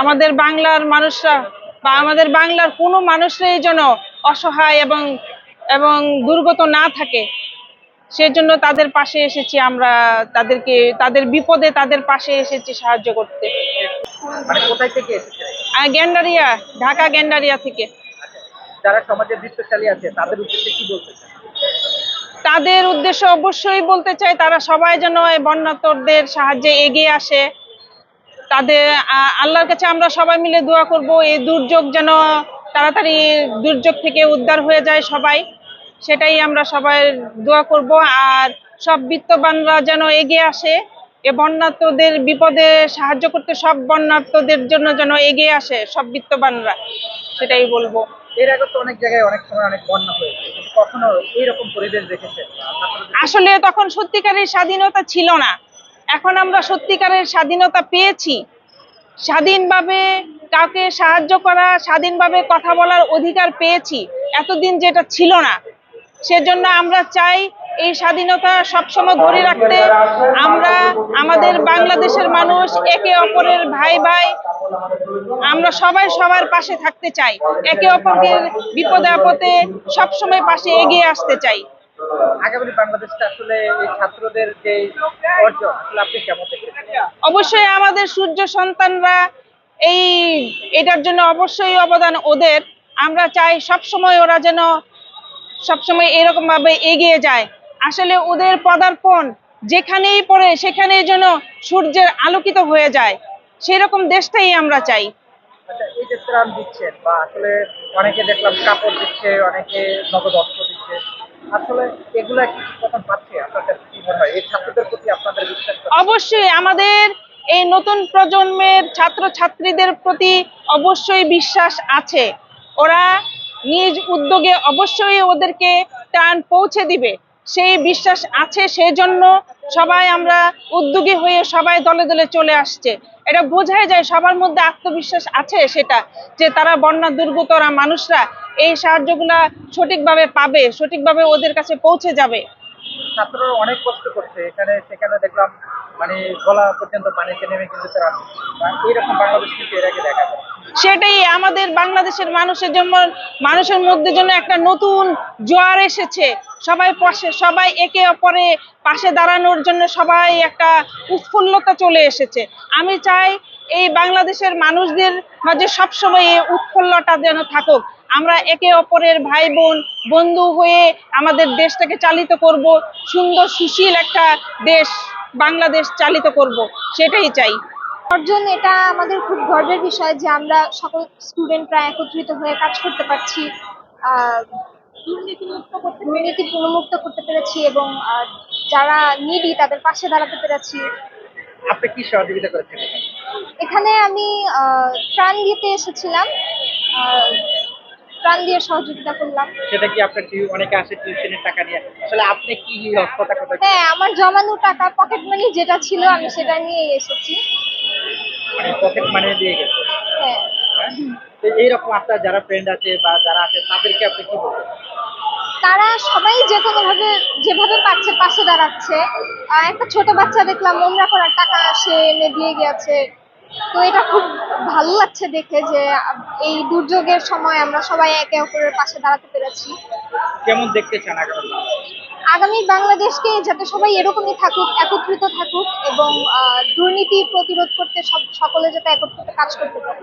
আমাদের বাংলার মানুষরা বা আমাদের বাংলার কোনো মানুষরাই যেন অসহায় এবং এবং দুর্গত না থাকে। সেজন্য তাদের পাশে এসেছি আমরা তাদেরকে তাদের বিপদে তাদের পাশে এসেছি সাহায্য করতে। মানে গ্যান্ডারিয়া ঢাকা গ্যান্ডারিয়া থেকে। যারা সমাজের বৃত্তশালী আছে তাদের উদ্দেশ্যে কি বলতে তাদের উদ্দেশ্য অবশ্যই বলতে চাই তারা সবাই যেন বন্যাতরদের সাহায্যে এগিয়ে আসে। তাদের আল্লাহর কাছে আমরা সবাই মিলে দোয়া করব এই দুর্যোগ যেন তাড়াতাড়ি দুর্যোগ থেকে উদ্ধার হয়ে যায় সবাই সেটাই আমরা সবাই দোয়া করব। আর সব বিত্তবানরা যেন এগিয়ে আসে এ বন্যার্থদের বিপদে সাহায্য করতে সব বন্যার্থদের জন্য যেন এগিয়ে আসে সব বিত্তবানরা সেটাই বলব। এর আগে তো অনেক জায়গায় অনেক সময় অনেক বন্যা হয়েছে কখনো এইরকম পরিবেশ আপনাদের আসলে তখন সত্যিকারের স্বাধীনতা ছিল না। এখন আমরা সত্যিকারের স্বাধীনতা পেয়েছি। স্বাধীনভাবে কাউকে সাহায্য করা, স্বাধীনভাবে কথা বলার অধিকার পেয়েছি। এতদিন যেটা ছিল না। সেজন্য আমরা চাই এই স্বাধীনতা সবসময় ধরে রাখতে আমরা, আমাদের বাংলাদেশের মানুষ একে অপরের ভাই ভাই, আমরা সবাই সবার পাশে থাকতে চাই। একে অপরকে বিপদে আপদে সবসময় পাশে এগিয়ে আসতে চাই। আগামী বাংলাদেশটা আসলে ছাত্রদের যে অর্জন আসলে আপনি কেমন অবশ্যই আমাদের সূর্য সন্তানরা এই এটার জন্য অবশ্যই অবদান ওদের। আমরা চাই সব সময় ওরা যেন সবসময় এরকম ভাবে এগিয়ে যায়। আসলে ওদের পদার্পণ যেখানেই পড়ে সেখানেই যেন সূর্যের আলোকিত হয়ে যায়। সেরকম দেশটাই আমরা চাই। আচ্ছা এই যে ত্রাণ দিচ্ছেন বা আসলে অনেকে দেখলাম কাপড় দিচ্ছে অনেকে নগদ অর্থ আসলে এগুলা কি পাচ্ছে কি মনে হয়? অবশ্যই, আমাদের এই নতুন প্রজন্মের ছাত্র ছাত্রীদের প্রতি অবশ্যই বিশ্বাস আছে। ওরা নিজ উদ্যোগে অবশ্যই ওদেরকে পৌঁছে দিবে। সেই বিশ্বাস আছে সেই জন্য সবাই আমরা উদ্যোগী হয়ে সবাই দলে দলে চলে আসছে। এটা বোঝাই যায়, সবার মধ্যে আত্মবিশ্বাস আছে সেটা, যে তারা বন্যা দুর্গতরা মানুষরা এই সাহায্যগুলা সঠিকভাবে পাবে সঠিকভাবে ওদের কাছে পৌঁছে যাবে। ছাত্ররা অনেক কষ্ট করছে এখানে সেখানে দেখলাম মানে গলা পর্যন্ত পানিতে নেমে কিন্তু। বা এইরকম বাংলাদেশ কিন্তু এর আগে দেখা যায়। সেটাই আমাদের বাংলাদেশের মানুষের জন্য মানুষের মধ্যে জন্য একটা নতুন জোয়ার এসেছে। সবাই পাশে সবাই একে অপরে পাশে দাঁড়ানোর জন্য সবাই একটা উৎফুল্লতা চলে এসেছে। আমি চাই এই বাংলাদেশের মানুষদের মাঝে সবসময় এই উৎফুল্লতা যেন থাকুক। আমরা একে অপরের ভাই বোন বন্ধু হয়ে আমাদের দেশটাকে চালিত করব। সুন্দর সুশীল একটা দেশ বাংলাদেশ চালিত করব। সেটাই চাই। অর্জন এটা আমাদের খুব গর্বের বিষয় যে আমরা সকল স্টুডেন্টরা একত্রিত হয়ে কাজ করতে পারছি। আহ, দুর্নীতি পুনমুক্ত করতে পেরেছি এবং যারা নিডি তাদের পাশে দাঁড়াতে পেরেছি। আপনি কি সহযোগিতা করেছেন? এখানে আমি আহ, ত্রাণ দিতে এসেছিলাম। ত্রাণ দিয়ে সহযোগিতা করলাম। সেটা কি আপনার অনেকে আসে টিউশনের টাকা নিয়ে? আসলে আপনি কি কথা কথা হ্যাঁ আমার জমানো টাকা পকেট মানি যেটা ছিল আমি সেটা নিয়ে এসেছি। মানে পকেট মানি দিয়ে গেছে। হ্যাঁ। হ্যাঁ? এইরকম আপনার যারা ফ্রেন্ড আছে বা যারা আছে তাদেরকে আপনি কি বলবেন? তারা সবাই যে কোনো ভাবে যেভাবে পাচ্ছে পাশে দাঁড়াচ্ছে। একটা ছোট বাচ্চা দেখলাম নোংরা করার টাকা সে এনে দিয়ে গেছে। তো এটা খুব ভালো লাগছে দেখে যে এই দুর্যোগের সময় আমরা সবাই একে অপরের পাশে দাঁড়াতে পেরেছি। কেমন দেখতে চান আগামী আগামী বাংলাদেশকে যাতে সবাই এরকমই থাকুক একত্রিত থাকুক এবং আহ, দুর্নীতি প্রতিরোধ করতে সব সকলে যাতে একত্রিত কাজ করতে পারে।